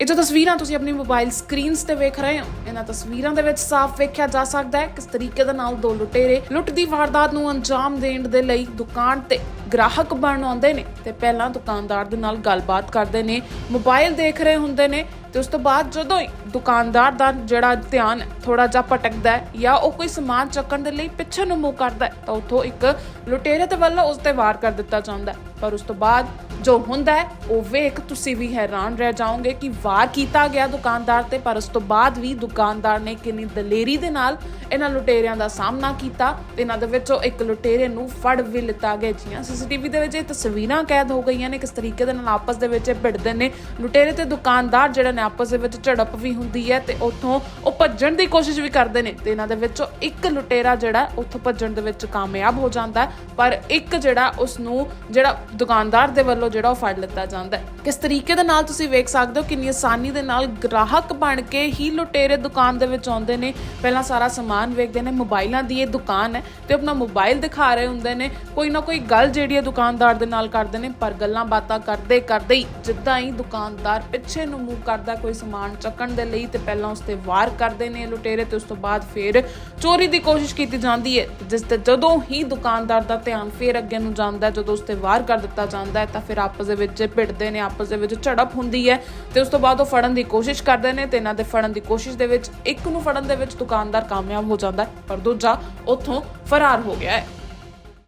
ਇਹ ਜੋ ਤਸਵੀਰਾਂ ਤੁਸੀਂ ਆਪਣੀ ਮੋਬਾਈਲ ਸਕਰੀਨਸ ਤੇ ਵੇਖ ਰਹੇ ਹੋ, ਇਹਨਾਂ ਤਸਵੀਰਾਂ ਦੇ ਵਿੱਚ ਸਾਫ਼ ਵੇਖਿਆ ਜਾ ਸਕਦਾ ਹੈ ਕਿਸ ਤਰੀਕੇ ਦੇ ਨਾਲ ਦੋ ਲੁਟੇਰੇ ਲੁੱਟ ਦੀ ਵਾਰਦਾਤ ਨੂੰ ਅੰਜਾਮ ਦੇਣ ਦੇ ਲਈ ਦੁਕਾਨ ਤੇ ਗ੍ਰਾਹਕ ਬਣ ਆਉਂਦੇ ਨੇ ਤੇ ਪਹਿਲਾਂ ਦੁਕਾਨਦਾਰ ਦੇ ਨਾਲ ਗੱਲਬਾਤ ਕਰਦੇ ਨੇ, ਮੋਬਾਈਲ ਦੇਖ ਰਹੇ ਹੁੰਦੇ ਨੇ ਤੇ ਉਸ ਤੋਂ ਬਾਅਦ ਜਦੋਂ ਹੀ ਦੁਕਾਨਦਾਰ ਦਾ ਜਿਹੜਾ ਧਿਆਨ ਥੋੜਾ ਜਿਹਾ ਭਟਕਦਾ ਹੈ ਜਾਂ ਉਹ ਕੋਈ ਸਮਾਨ ਚੱਕਣ ਦੇ ਲਈ ਪਿੱਛੇ ਨੂੰ ਮੂੰਹ ਕਰਦਾ ਤਾਂ ਉੱਥੋਂ ਇੱਕ ਲੁਟੇਰੇ ਦੇ ਵੱਲੋਂ ਉਸ ਤੇ ਵਾਰ ਕਰ ਦਿੱਤਾ ਜਾਂਦਾ ਪਰ ਉਸ ਤੋਂ ਬਾਅਦ ਜੋ ਹੁੰਦਾ ਹੈ, ਉਹ ਵੇਖ ਤੁਸੀਂ ਵੀ ਹੈਰਾਨ ਰਹਿ ਜਾਓਗੇ ਕਿ ਵਾਰ ਕੀਤਾ ਗਿਆ ਦੁਕਾਨਦਾਰ ਤੇ, ਪਰ ਉਸ ਤੋਂ ਬਾਅਦ ਵੀ ਦੁਕਾਨਦਾਰ ਨੇ ਕਿੰਨੀ ਦਲੇਰੀ ਦੇ ਨਾਲ ਇਹਨਾਂ ਲੁਟੇਰਿਆਂ ਦਾ ਸਾਹਮਣਾ ਕੀਤਾ ਤੇ ਇਹਨਾਂ ਦੇ ਵਿੱਚੋਂ ਇੱਕ ਲੁਟੇਰੇ ਨੂੰ ਫੜ ਵੀ ਲਿੱਤਾ ਗਿਆ ਜੀਆਂ ਸੀਸੀਟੀਵੀ ਦੇ ਵਿੱਚ ਇਹ ਤਸਵੀਰਾਂ ਕੈਦ ਹੋ ਗਈਆਂ ਨੇ। ਕਿਸ ਤਰੀਕੇ ਦੇ ਨਾਲ ਆਪਸ ਦੇ ਵਿੱਚ ਇਹ ਭਿੜਦੇ ਨੇ? ਲੁਟੇਰੇ ਤੇ ਦੁਕਾਨਦਾਰ ਜਿਹੜੇ ਨੇ, ਆਪਸ ਦੇ ਵਿੱਚ ਝੜਪ ਵੀ ਹੁੰਦੀ ਹੈ ਤੇ ਉੱਥੋਂ ਉਹ ਭੱਜਣ ਦੀ ਕੋਸ਼ਿਸ਼ ਵੀ ਕਰਦੇ ਨੇ ਤੇ ਇਹਨਾਂ ਦੇ ਵਿੱਚੋਂ ਇੱਕ ਲੁਟੇਰਾ ਜਿਹੜਾ, ਉੱਥੋਂ ਭੱਜਣ ਦੇ ਵਿੱਚ ਕਾਮਯਾਬ ਹੋ ਜਾਂਦਾ ਪਰ ਇੱਕ ਜਿਹੜਾ ਉਸ ਨੂੰ ਜਿਹੜਾ ਦੁਕਾਨਦਾਰ ਦੇ ਵੱਲੋਂ ਜਿਹੜਾ ਉਹ ਫੜ ਲਿੱਤਾ ਜਾਂਦਾ ਕਿਸ ਤਰੀਕੇ ਦੇ ਨਾਲ ਤੁਸੀਂ ਵੇਖ ਸਕਦੇ ਹੋ ਕਿੰਨੀ ਆਸਾਨੀ ਦੇ ਨਾਲ ਗ੍ਰਾਹਕ ਬਣ ਕੇ ਹੀ ਲੁਟੇਰੇ ਦੁਕਾਨ ਦੇ ਵਿੱਚ ਆਉਂਦੇ ਨੇ? ਪਹਿਲਾਂ ਸਾਰਾ ਸਮਾਨ ਵੇਖਦੇ ਨੇ, ਮੋਬਾਈਲਾਂ ਦੀ ਇਹ ਦੁਕਾਨ ਹੈ ਤੇ ਆਪਣਾ ਮੋਬਾਈਲ ਦਿਖਾ ਰਹੇ ਹੁੰਦੇ ਨੇ। ਕੋਈ ਨਾ ਕੋਈ ਗੱਲ ਜਿਹੜੀ ਹੈ ਦੁਕਾਨਦਾਰ ਦੇ ਨਾਲ ਕਰਦੇ ਨੇ, ਪਰ ਗੱਲਾਂ ਬਾਤਾਂ ਕਰਦੇ ਕਰਦੇ ਹੀ ਜਿੱਦਾਂ ਹੀ ਦੁਕਾਨਦਾਰ ਪਿੱਛੇ ਨੂੰ ਮੂਵ ਕਰਦਾ, ਕੋਈ ਸਮਾਨ ਚੱਕਣ ਦੇ ਲਈ ਤੇ ਪਹਿਲਾਂ ਉਸ ਤੇ ਵਾਰ ਕਰਦੇ ਨੇ ਲੁਟੇਰੇ ਤੇ ਉਸ ਤੋਂ ਬਾਅਦ ਫਿਰ ਚੋਰੀ ਦੀ ਕੋਸ਼ਿਸ਼ ਕੀਤੀ ਜਾਂਦੀ ਹੈ, ਜਿਸ ਤੇ ਜਦੋਂ ਹੀ ਦੁਕਾਨਦਾਰ ਦਾ ਧਿਆਨ ਫਿਰ ਅੱਗੇ ਨੂੰ ਜਾਂਦਾ, ਜਦੋਂ ਉਸ ਤੇ ਵਾਰ ਕਰ ਦਿੱਤਾ ਜਾਂਦਾ ਹੈ, ਤਾਂ ਫਿਰ ਆਪਸ ਦੇ ਵਿੱਚ ਭਿੜਦੇ ਨੇ, ਆਪਸ ਦੇ ਵਿੱਚ ਝੜਪ ਹੁੰਦੀ ਹੈ ਤੇ ਉਸ ਤੋਂ ਬਾਅਦ ਉਹ ਫੜਨ ਦੀ ਕੋਸ਼ਿਸ਼ ਕਰਦੇ ਨੇ ਤੇ ਇਹਨਾਂ ਦੇ ਫੜਨ ਦੀ ਕੋਸ਼ਿਸ਼ ਦੇ ਵਿੱਚ ਇੱਕ ਨੂੰ ਫੜਨ ਦੇ ਵਿੱਚ ਦੁਕਾਨਦਾਰ ਕਾਮਯਾਬ ਹੋ ਜਾਂਦਾ ਹੈ, ਪਰ ਦੂਜਾ ਉੱਥੋਂ ਫਰਾਰ ਹੋ ਗਿਆ ਹੈ।